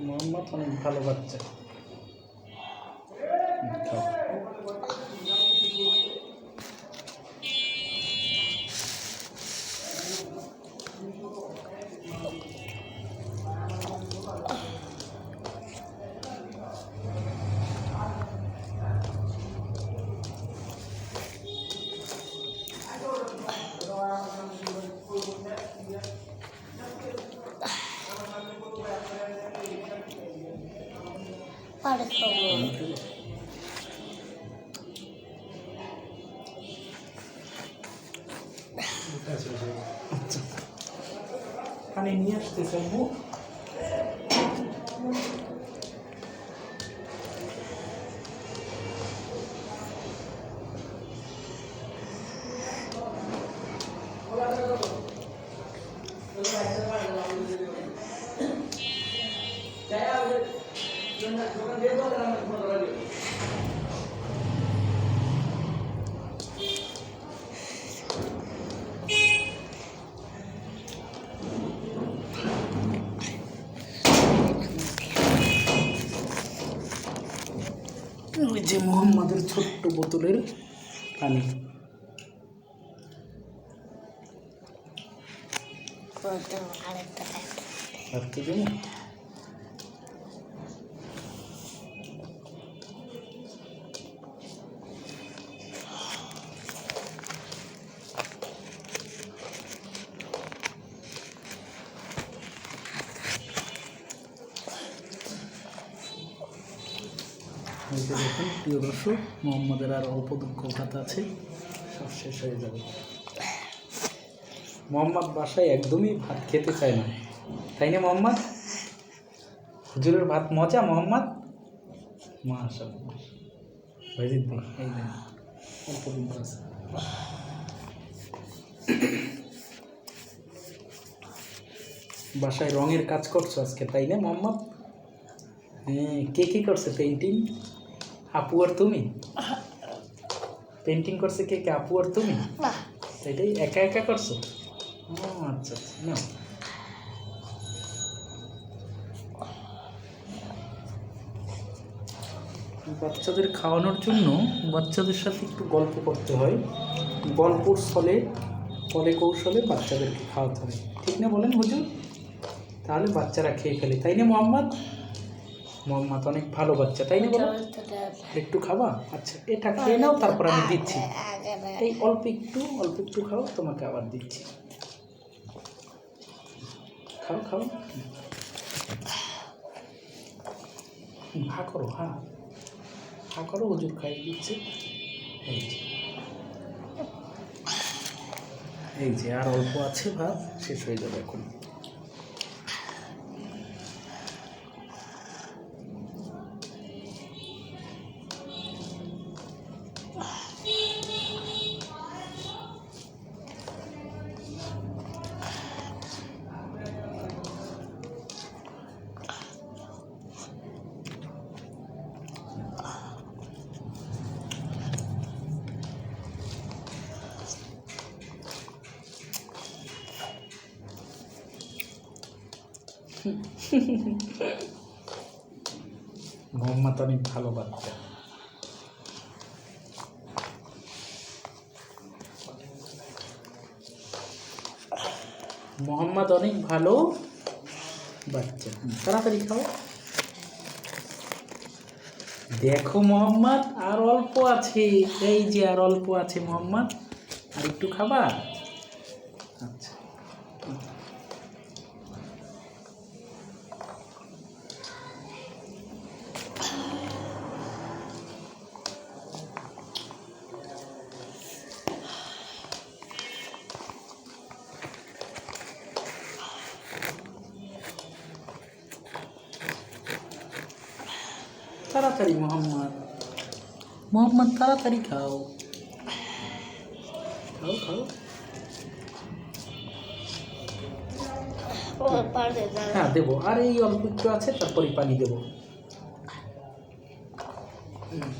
মোহাম্মদ অনেক ভালো বাচ্চা। পারে খাব আচ্ছা পানি নিয়ে আসতে চাইব ওই যে মোহাম্মদের ছোট্ট বোতলের পানি। আরেকটা যে দেখুন প্রিয় দর্শক, মোহাম্মদের আর অল্প কথা আছে, সব শেষ হয়ে যাবে। মোহাম্মদ বাসায় একদমই ভাত খেতে চায় না। তাই না, মোহাম্মদ? হুজুরের ভাত মজা, মোহাম্মদ? বাসায় রঙের কাজ করছ আজকে, তাই না, মোহাম্মদ? হ্যাঁ কে কে করছে পেন্টিং আপু আর তুমি? পেন্টিং করছে কে কে? আপু আর তুমি? সেটাই একা একা করছ? ও আচ্ছা আচ্ছা না বাচ্চাদের খাওয়ানোর জন্য বাচ্চাদের সাথে একটু গল্প করতে হয়। গল্পর ছলে ফলে কৌশলে বাচ্চাদেরকে খাওয়াতে হয়। ঠিক না বলেন হুজুর? তাহলে বাচ্চারা খেয়ে ফেলে তাই না মোহাম্মদ? মোহাম্মদ অনেক ভালো বাচ্চা তাই না বলো? একটু খাবা? আচ্ছা এটা খেয়ে নাও তারপর আমি দিচ্ছি। এই অল্প একটু অল্প একটু খাও তোমাকে আবার দিচ্ছি। খাও খাও। হা করো হা। হা করো হুজুর খাইয়ে দিচ্ছে। এই যে। এই যে আর অল্প আছে ভাত শেষ হয়ে যাবে এখন। মোহাম্মদ অনেক ভালো বাচ্চা। মোহাম্মদ অনেক ভালো বাচ্চা। তাড়াতাড়ি খাও। দেখো মোহাম্মদ, আর অল্প আছে। এই যে আর অল্প আছে মোহাম্মদ, আর একটু খাবা? তাড়াতাড়ি মোহাম্মদ। মোহাম্মদ তাড়াতাড়ি খাও। খাও খাও। ও হ্যাঁ দেবো। আর এই অল্প একটু আছে তারপরে পানি দেবো। হুম।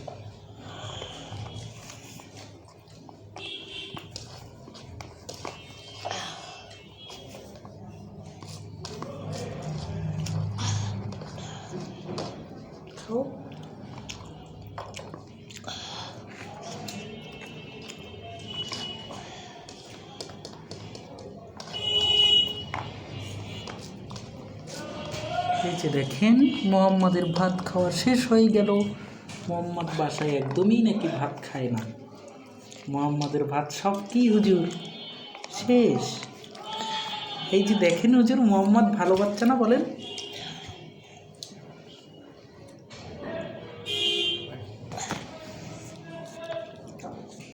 যে দেখেন, মোহাম্মদের ভাত খাওয়া শেষ হয়ে গেল। মোহাম্মদ বাসায় একদমই নাকি ভাত খায় না। মোহাম্মদের ভাত সব কি হুজুর? শেষ। এই যে দেখেন হুজুর, মোহাম্মদ ভালো বাচ্চা না বলেন?